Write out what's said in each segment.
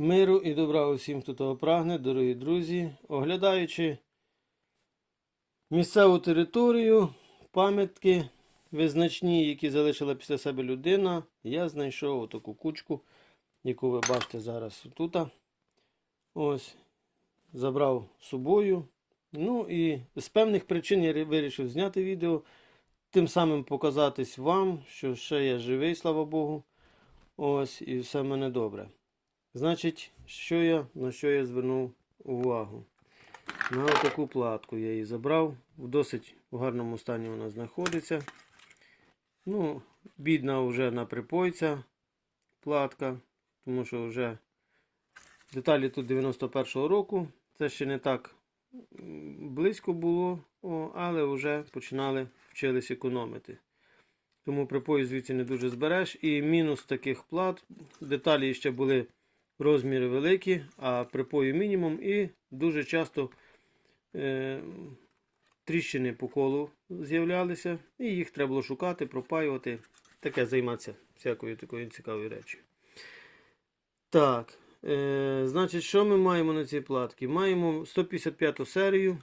Миру і добра усім, хто того прагне, дорогі друзі, оглядаючи місцеву територію, пам'ятки визначні, які залишила після себе людина, я знайшов таку кучку, яку ви бачите зараз тут. Ось, забрав з собою. Ну і з певних причин я вирішив зняти відео, тим самим показатись вам, що ще я живий, слава Богу. Ось, і все в мене добре. Значить, що я, на що я звернув увагу? На таку платку я її забрав. В досить гарному стані вона знаходиться. Ну, бідна вже на припойця платка, тому що вже деталі тут 91-го року. Це ще не так близько було, але вже починали вчились економити. Тому припої звідси не дуже збереш. І мінус таких плат. Деталі ще були розміри великі, а припою мінімум. І дуже часто е, тріщини по колу з'являлися. І їх треба було шукати, пропаювати. Таке займатися всякою такою цікавою речі. Так. Е, значить, що ми маємо на цій платці? Маємо 155 серію.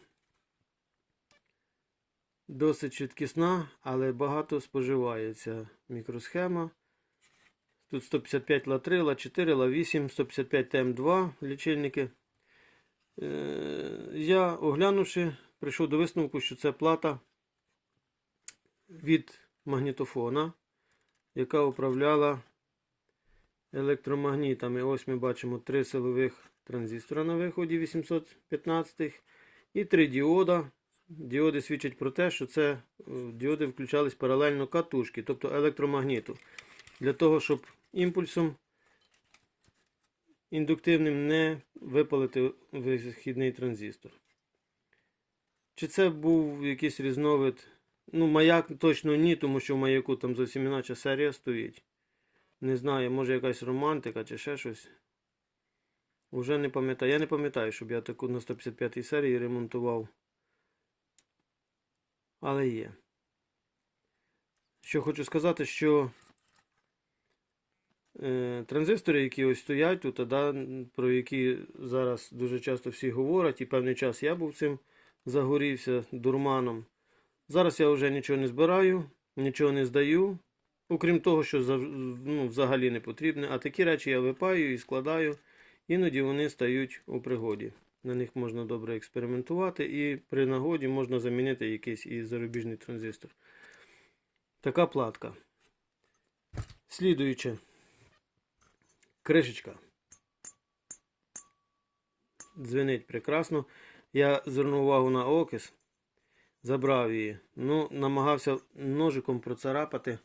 Досить швидкісна, але багато споживається мікросхема. Тут 155 ла 3, ла 4, ла 8, 155 ТМ2 лічильники. Е, я, оглянувши, прийшов до висновку, що це плата від магнітофона, яка управляла електромагнітами. Ось ми бачимо три силових транзистора на виході 815 і три діода. Діоди свідчать про те, що це е, діоди включались паралельно катушки, тобто електромагніту. Для того, щоб імпульсом індуктивним не випалити вихідний транзистор. Чи це був якийсь різновид? Ну, маяк точно ні, тому що в маяку там зовсім іначе серія стоїть. Не знаю, може якась романтика чи ще щось. Уже не пам'ятаю. Я не пам'ятаю, щоб я таку на 155 серії ремонтував. Але є. Що хочу сказати, що транзистори, які ось стоять тут, да, про які зараз дуже часто всі говорять, і певний час я був цим загорівся дурманом. Зараз я вже нічого не збираю, нічого не здаю. Окрім того, що ну, взагалі не потрібне. А такі речі я випаю і складаю. Іноді вони стають у пригоді. На них можна добре експериментувати, і при нагоді можна замінити якийсь і зарубіжний транзистор. Така платка. Слідуюче. Кришечка. Дзвенить прекрасно. Я звернув увагу на окис, забрав її. Ну, намагався ножиком процарапати.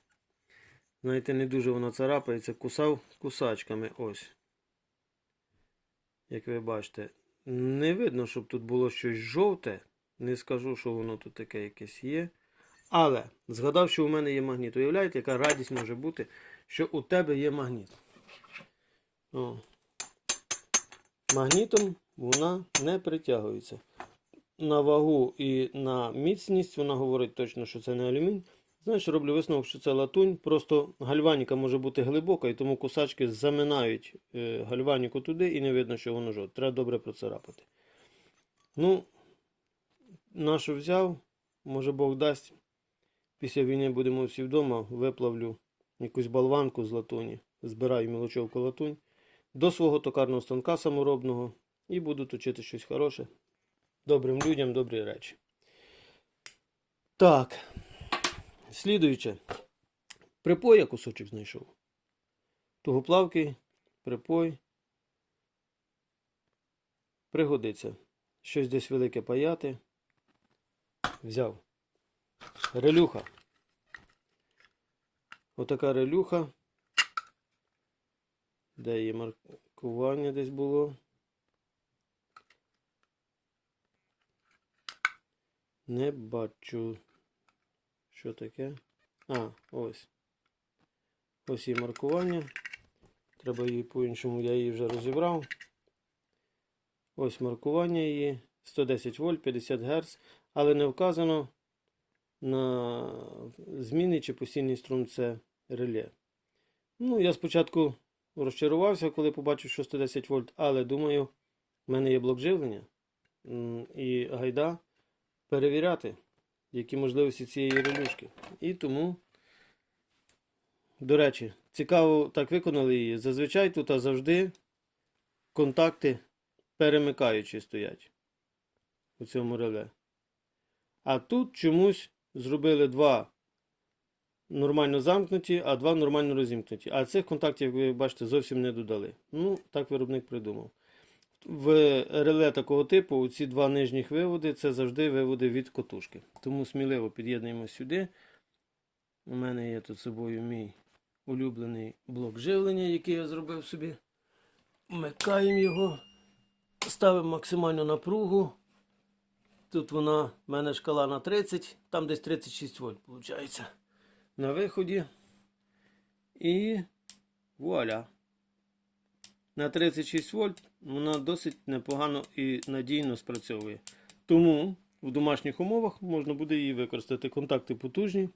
Знаєте, не дуже вона царапається. Кусав кусачками. Ось. Як ви бачите. Не видно, щоб тут було щось жовте. Не скажу, що воно тут таке якесь є. Але згадав, що у мене є магніт. Уявляєте, яка радість може бути, що у тебе є магніт. О. Магнітом вона не притягується. На вагу і на міцність вона говорить точно, що це не алюмінь. Знаєш, роблю висновок, що це латунь. Просто гальваніка може бути глибока, і тому кусачки заминають е, гальваніку туди і не видно, що воно жовте. Треба добре процарапати. Ну, нашу взяв, може Бог дасть. Після війни будемо всі вдома, виплавлю якусь болванку з латуні, збираю мілочовку латунь до свого токарного станка саморобного і буду точити щось хороше. Добрим людям, добрі речі. Так. Слідуюче. Припой я кусочок знайшов. Тугоплавкий, припой. Пригодиться. Щось десь велике паяти. Взяв. Релюха. Отака релюха. Де її маркування десь було? Не бачу. Що таке? А, ось. Ось її маркування. Треба її по-іншому, я її вже розібрав. Ось маркування її. 110 вольт, 50 Гц, але не вказано на змінний чи постійний струм це реле. Ну, я спочатку розчарувався, коли побачив, що 110 вольт, але думаю, в мене є блок живлення. І гайда перевіряти, які можливості цієї релюшки. І тому, до речі, цікаво так виконали її. Зазвичай тут а завжди контакти перемикаючі стоять у цьому реле. А тут чомусь зробили два нормально замкнуті, а два нормально розімкнуті. А цих контактів, як ви бачите, зовсім не додали. Ну, так виробник придумав. В реле такого типу ці два нижніх виводи це завжди виводи від котушки. Тому сміливо під'єднуємо сюди. У мене є тут з собою мій улюблений блок живлення, який я зробив собі. Вмикаємо його, ставимо максимальну напругу. Тут вона, в мене шкала на 30, там десь 36 вольт, виходить. На виході. І вуаля. На 36 вольт вона досить непогано і надійно спрацьовує. Тому в домашніх умовах можна буде її використати. Контакти потужні.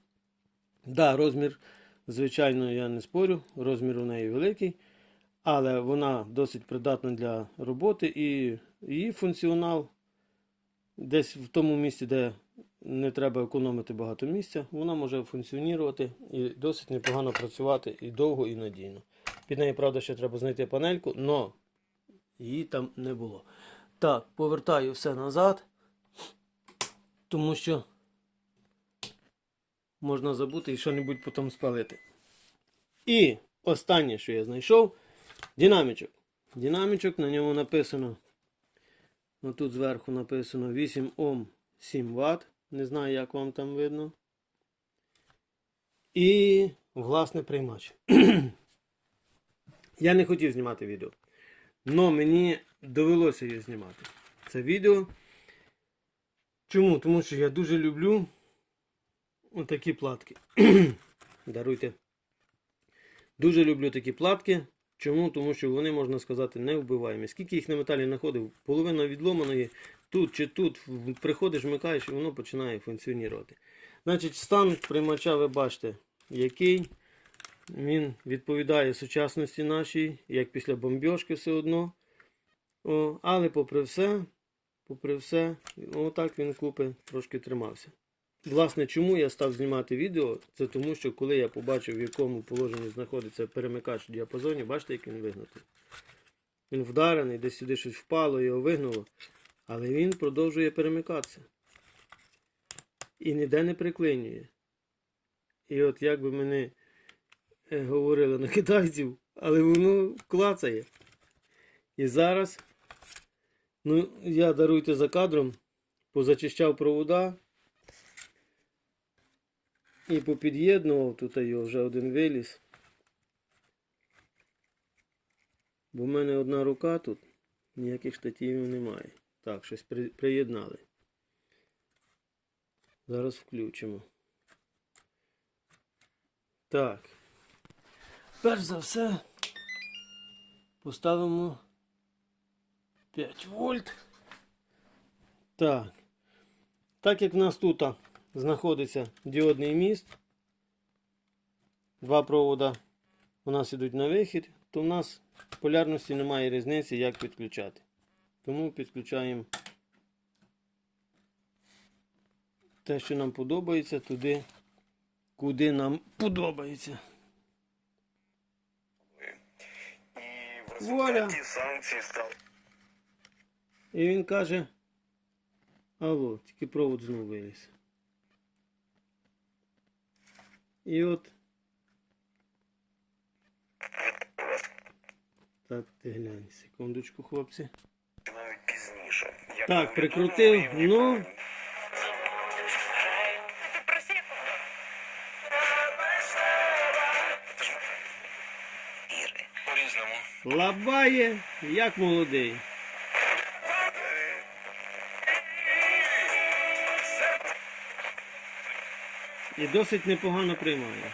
Да, розмір, звичайно, я не спорю, розмір у неї великий, але вона досить придатна для роботи і її функціонал десь в тому місці, де не треба економити багато місця, вона може функціонувати і досить непогано працювати і довго, і надійно. Під нею, правда, ще треба знайти панельку, але її там не було. Так, повертаю все назад, тому що можна забути і що-небудь потім спалити. І останнє, що я знайшов, динамічок. Динамічок, на ньому написано. Отут зверху написано 8 Ом 7 Вт. Не знаю, як вам там видно. І власне приймач. Я не хотів знімати відео. Но мені довелося її знімати. Це відео. Чому? Тому що я дуже люблю отакі платки. Даруйте. Дуже люблю такі платки. Чому? Тому що вони, можна сказати, не вбиваємі. Скільки їх на металі знаходив, половина відломаної, тут чи тут, приходиш, вмикаєш і воно починає функціонувати. Значить, стан приймача ви бачите, який. Він відповідає сучасності нашій, як після бомбьошки все одно. О, але попри все, попри все, отак він купи трошки тримався. Власне, чому я став знімати відео? Це тому, що коли я побачив, в якому положенні знаходиться перемикач в діапазоні, бачите, як він вигнутий. Він вдарений, десь сюди щось впало, його вигнуло. Але він продовжує перемикатися. І ніде не приклинює. І от як би мене е, говорили на китайців, але воно клацає. І зараз, ну, я даруйте за кадром, позачищав провода. І попід'єднував, тут його вже один виліз. Бо в мене одна рука тут, ніяких штативів немає. Так, щось при, приєднали. Зараз включимо. Так. Перш за все поставимо 5 вольт. Так. Так як в нас тут знаходиться діодний міст, два провода у нас ідуть на вихід, то в нас полярності немає різниці, як підключати. Тому підключаємо те, що нам подобається, туди, куди нам подобається. И в Вуаля. результате санкций стал І він каже: Алло, тільки провод знову виліз. І от. Так, ти глянь, секундочку, хлопці. Навіть. Я Так, прикрутив, ну. По-різному. Лабає, як молодий. І досить непогано приймає.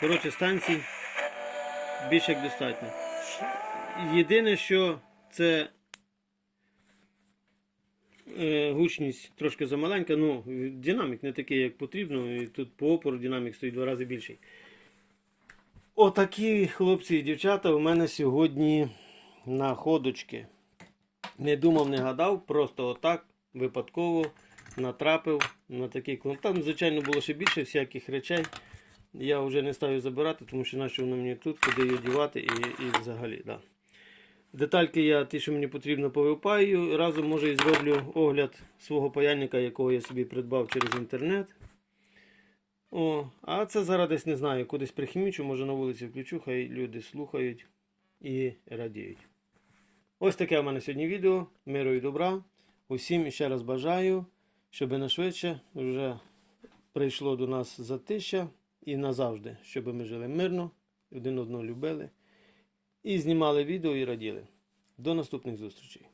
Коротше, станцій більше як достатньо. Єдине, що це е, гучність трошки замаленька, ну, динамік не такий, як потрібно, і тут по опору динамік стоїть два рази більший. Отакі хлопці і дівчата у мене сьогодні находочки. Не думав, не гадав, просто отак випадково натрапив на такий клон. Там, звичайно, було ще більше всяких речей. Я вже не ставлю забирати, тому що нащо воно мені тут, куди її дівати і, і взагалі. Да. Детальки я ті, що мені потрібно, повипаю. Разом може і зроблю огляд свого паяльника, якого я собі придбав через інтернет. О, а це зараз десь не знаю, кудись прихімічу, може на вулиці включу, хай люди слухають і радіють. Ось таке в мене сьогодні відео. Миру і добра. Усім ще раз бажаю, щоб нашвидше вже прийшло до нас затища і назавжди, щоб ми жили мирно, один одного любили і знімали відео і раділи. До наступних зустрічей.